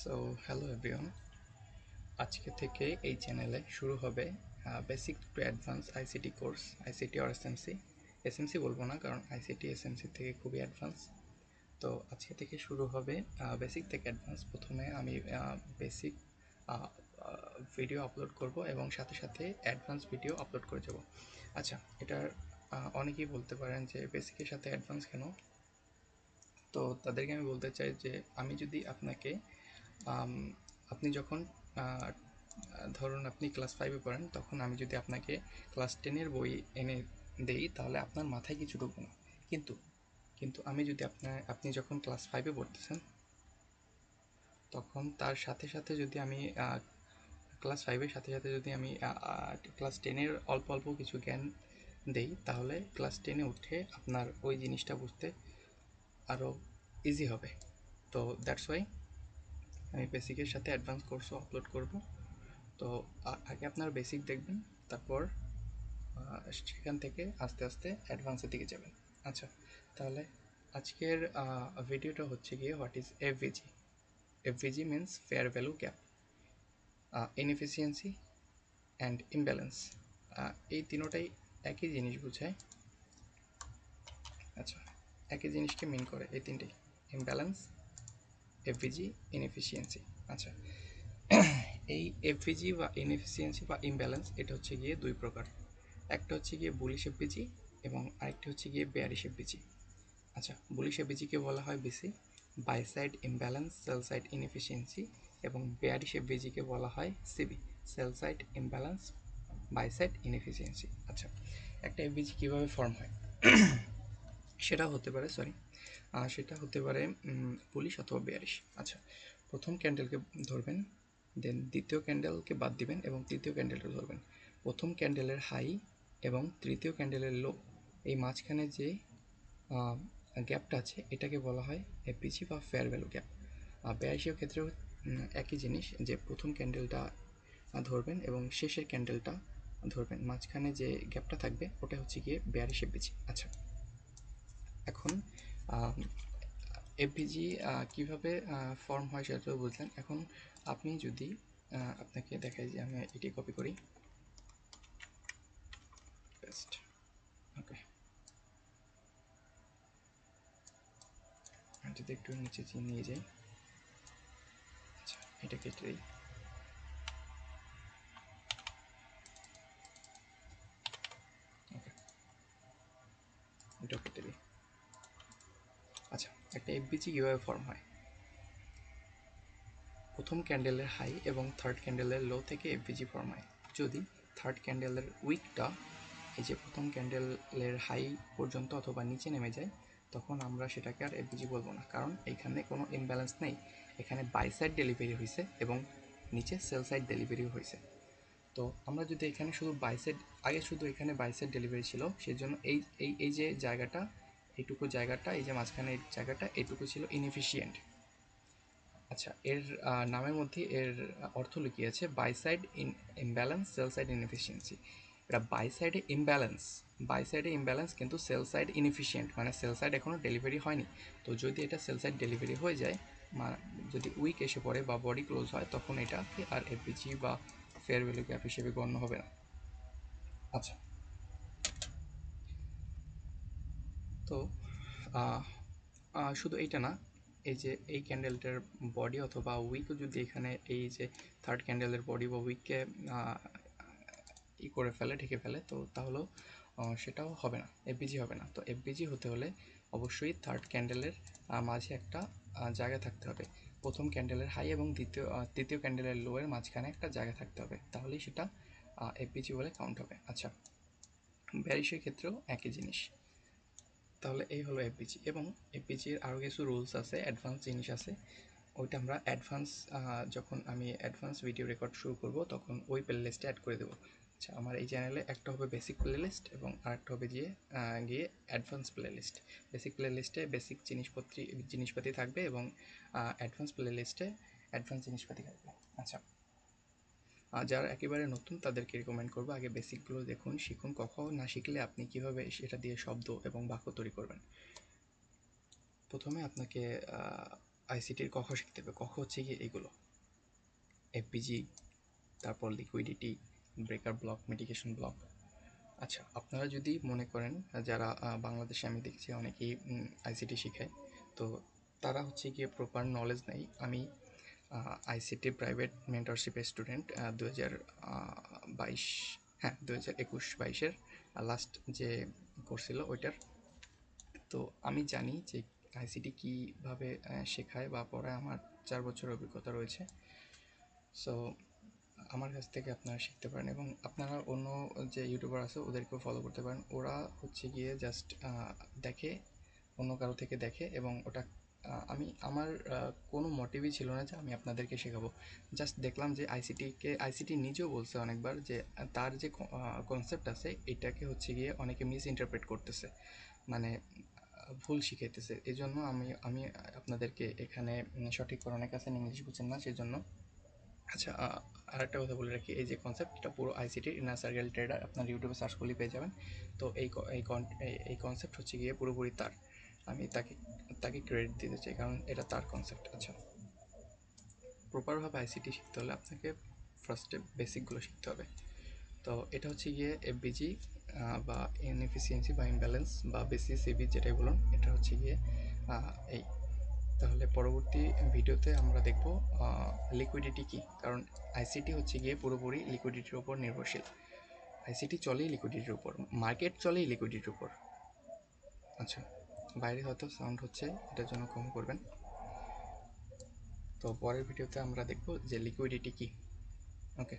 So hello everyone আজকে থেকে এই চ্যানেলে শুরু হবে basic to advance ICT course ICT R SMC SMC বলব না, কারণ আইসিটি এসএমসি থেকে খুবই অ্যাডভান্স তো আজকে থেকে শুরু হবে বেসিক থেকে অ্যাডভান্স প্রথমে আমি বেসিক ভিডিও আপলোড করব এবং সাথে সাথে অ্যাডভান্স ভিডিও আপলোড করে যাব। আচ্ছা এটার অনেকেই বলতে পারেন যে বেসিকের সাথে অ্যাডভান্স কেন? তো তাদেরকে আমি বলতে চাই যে আমি যদি আপনাকে আপনি যখন ধরুন আপনি ক্লাস ফাইভে পড়েন, তখন আমি যদি আপনাকে ক্লাস টেনের বই এনে দেই, তাহলে আপনার মাথায় কিছু ঢুকবে না। কিন্তু কিন্তু আমি যদি আপনার আপনি যখন ক্লাস ফাইভে পড়তেছেন, তখন তার সাথে সাথে যদি আমি ক্লাস ফাইভের সাথে সাথে যদি আমি ক্লাস টেনের অল্প অল্প কিছু জ্ঞান দেই, তাহলে ক্লাস টেনে উঠে আপনার ওই জিনিসটা বুঝতে আরও ইজি হবে। তো দ্যাটস ওয়াই আমি বেসিকের সাথে অ্যাডভান্স কোর্সও আপলোড করব। তো আগে আপনার বেসিক দেখবেন, তারপর সেখান থেকে আস্তে আস্তে অ্যাডভান্সের দিকে যাবেন। আচ্ছা তাহলে আজকের ভিডিওটা হচ্ছে গিয়ে what is FVG FVG means fair value gap inefficiency and imbalance এই তিনোটাই একই জিনিস বোঝায়। আচ্ছা একই জিনিসকে মিন করে, এই তিনটেই ইমব্যালেন্স এফভিজি ইনএফিসিয়েন্সি আচ্ছা এই এফভিজি বা ইনএফিসিয়েন্সি বা ইমব্যালেন্স এটা হচ্ছে গিয়ে দুই প্রকার। একটা হচ্ছে গিয়ে বুলিশ এফভিজি এবং আরেকটি হচ্ছে গিয়ে বেয়ারিশ এফভিজি আচ্ছা বুলিশ এফভিজিকে বলা হয় বেশি buy side imbalance sell side inefficiency এবং বেয়ারিশ এফভিজিকে বলা হয় SIBI sell side imbalance buy side inefficiency আচ্ছা একটা এফভিজি কীভাবে ফর্ম হয়? সেটা হতে পারে সরি সেটা হতে পারে পুলিশ অথবা বেয়ারিশ। আচ্ছা প্রথম ক্যান্ডেলকে ধরবেন দেন দ্বিতীয় ক্যান্ডেলকে বাদ দিবেন এবং তৃতীয় ক্যান্ডেলটা ধরবেন। প্রথম ক্যান্ডেলের হাই এবং তৃতীয় ক্যান্ডেলের লো এই মাঝখানে যে গ্যাপটা আছে, এটাকে বলা হয় এপিজি বা ফেয়ার ভ্যালু গ্যাপ বেয়ারিশের ক্ষেত্রেও একই জিনিস যে প্রথম ক্যান্ডেলটা ধরবেন এবং শেষের ক্যান্ডেলটা ধরবেন। মাঝখানে যে গ্যাপটা থাকবে, ওটা হচ্ছে গিয়ে বেয়ারিশ এপিজি আচ্ছা এখন এফভিজি কীভাবে ফর্ম হয় সেটা বুঝলেন এখন আপনি যদি আপনাকে দেখাই যে আমি এটি কপি করি। বেস্ট ওকে যদি একটু নিচে নিয়ে যাই। আচ্ছা এটা কেটে দিই। ওকে এটা কেটে দিই। একটা এফবিজি কীভাবে ফর্ম হয়। প্রথম ক্যান্ডেলের হাই এবং থার্ড ক্যান্ডেলের লো থেকে এফবিজি ফর্ম হয়। যদি থার্ড ক্যান্ডেলের উইকটা এই যে প্রথম ক্যান্ডেলের হাই পর্যন্ত অথবা নিচে নেমে যায়, তখন আমরা সেটাকে আর এফবিজি বলব না। কারণ এখানে কোনো ইমব্যালেন্স নেই। এখানে বাই সাইড ডেলিভারি হয়েছে এবং নিচে সেল সাইড ডেলিভারিও হয়েছে তো আমরা যদি এখানে শুধু বাইসেড আগে শুধু এখানে বাইসেড ডেলিভারি ছিল সেই জন্য এই এই এই যে জায়গাটা এইটুকু জায়গাটা, এই যে মাঝখানে জায়গাটা, এইটুকু ছিল ইনএফিশিয়েন্ট আচ্ছা এর নামের মধ্যে এর অর্থ লুকিয়ে আছে buy side in imbalance sell side inefficiency এটা বাই সাইডে ইমব্যালেন্স বাই সাইডে ইমব্যালেন্স কিন্তু সেল সাইড ইনএফিশিয়েন্ট মানে সেল সাইড এখনও ডেলিভারি হয়নি। তো যদি এটা সেল সাইড ডেলিভারি হয়ে যায় যদি উইক এসে পড়ে বা বডি ক্লোজ হয়, তখন এটাকে আর এফবিজি বা ফেয়ার ভ্যালু গ্যাপ হিসেবে গণ্য হবে না। আচ্ছা তো শুধু এইটা না, এই যে এই ক্যান্ডেলটার বডি অথবা উইকও যদি এখানে এই যে থার্ড ক্যান্ডেলের বডি বা উইককে ই করে ফেলে, ঢেকে ফেলে, তো তাহলেও সেটাও হবে না এফবিজি হবে না। তো এফবিজি হতে হলে অবশ্যই থার্ড ক্যান্ডেলের মাঝে একটা জায়গা থাকতে হবে। প্রথম ক্যান্ডেলের হাই এবং দ্বিতীয় তৃতীয় ক্যান্ডেলের লো এর মাঝখানে একটা জায়গা থাকতে হবে। তাহলেই সেটা এফবিজি বলে কাউন্ট হবে। আচ্ছা ব্যারিশের ক্ষেত্রেও একই জিনিস। তাহলে এই হলো এফপিজি এবং এফপিজির আরও কিছু রুলস আছে অ্যাডভান্স জিনিস আছে। ওইটা আমরা অ্যাডভান্স যখন আমি অ্যাডভান্স ভিডিও রেকর্ড শুরু করব, তখন ওই প্লে লিস্টে অ্যাড করে দেবো। আচ্ছা আমার এই চ্যানেলে একটা হবে বেসিক প্লে লিস্ট এবং আরেকটা হবে গিয়ে গিয়ে অ্যাডভান্স প্লে লিস্ট বেসিক প্লে লিস্টে বেসিক জিনিসপত্রি, জিনিসপাতি থাকবে এবং অ্যাডভান্স প্লে লিস্টে অ্যাডভান্স জিনিসপাতি থাকবে। আচ্ছা আর যারা একেবারে নতুন, তাদেরকে রিকমেন্ড করব, আগে বেসিকগুলো দেখুন, শিখুন, কখন না শিখলে আপনি কীভাবে সেটা দিয়ে শব্দ এবং বাক্য তৈরি করবেন। প্রথমে আপনাকে আইসিটির কখ শিখতে হবে। কখ হচ্ছে গিয়ে এগুলো। এফপিজি তারপর liquidity breaker block mitigation block আচ্ছা আপনারা যদি মনে করেন, যারা বাংলাদেশে আমি দেখছি, অনেকেই আইসিটি শেখায়, তো তারা হচ্ছে গিয়ে প্রপার নলেজ নেই। আমি আইসিটি প্রাইভেট মেন্টরশিপ স্টুডেন্ট দু হাজার বাইশ হ্যাঁ দু হাজার একুশ বাইশের লাস্ট যে করছিল ওইটার। তো আমি জানি যে আইসিটি কীভাবে শেখায় বা পড়ায়, আমার চার বছর অভিজ্ঞতা রয়েছে। সো আমার কাছ থেকে আপনারা শিখতে পারেন এবং আপনারা অন্য যে ইউটিউবার আছে, ওদেরকেও ফলো করতে পারেন। ওরা হচ্ছে গিয়ে জাস্ট দেখে, অন্য কারও থেকে দেখে এবং ওটা আমি, আমার কোনো মোটিভই ছিল না যে আমি আপনাদেরকে শেখাবো। জাস্ট দেখলাম যে আইসিটিকে আইসিটি নিজেও বলছে অনেকবার যে, তার যে কনসেপ্ট আছে, এটাকে হচ্ছে গিয়ে অনেকে মিস ইন্টারপ্রেট করতেছে। মানে ভুল শিখাইতেছে। এই জন্য আমি আমি আপনাদেরকে এখানে সঠিক অনেক আছেন ইংলিশ বুঝছেন না সেই জন্য আচ্ছা আরেকটা কথা বলে রাখি। এই যে কনসেপ্ট এটা পুরো আইসিটির ইনার সার্কেল ট্রেডার আপনার ইউটিউবে সার্চ করলেই পেয়ে যাবেন। তো এই- এই কনসেপ্ট হচ্ছে গিয়ে পুরোপুরি তার। আমি তাকে তাকে ক্রেডিট দিতে চাই, কারণ এটা তার কনসেপ্ট আচ্ছা। প্রপারভাবে আইসিটি শিখতে হলে আপনাকে ফার্স্টে বেসিকগুলো শিখতে হবে। তো এটা হচ্ছে গিয়ে এফবিজি বা ইনএফিসিয়েন্সি বা ইমব্যালেন্স বা বেসি সিবি যেটাই বলুন, এটা হচ্ছে গিয়ে এই। তাহলে পরবর্তী ভিডিওতে আমরা দেখব লিকুইডিটি কি, কারণ আইসিটি হচ্ছে গিয়ে পুরোপুরি লিকুইডিটির উপর নির্ভরশীল। আইসিটি চলেই লিকুইডিটির উপর মার্কেট চলেই লিকুইডিটির উপর। আচ্ছা। বাইরে হয়তো সাউন্ড হচ্ছে, এটার জন্য কম করবেন। তো পরের ভিডিওতে আমরা দেখব যে লিকুইডিটি কি। ওকে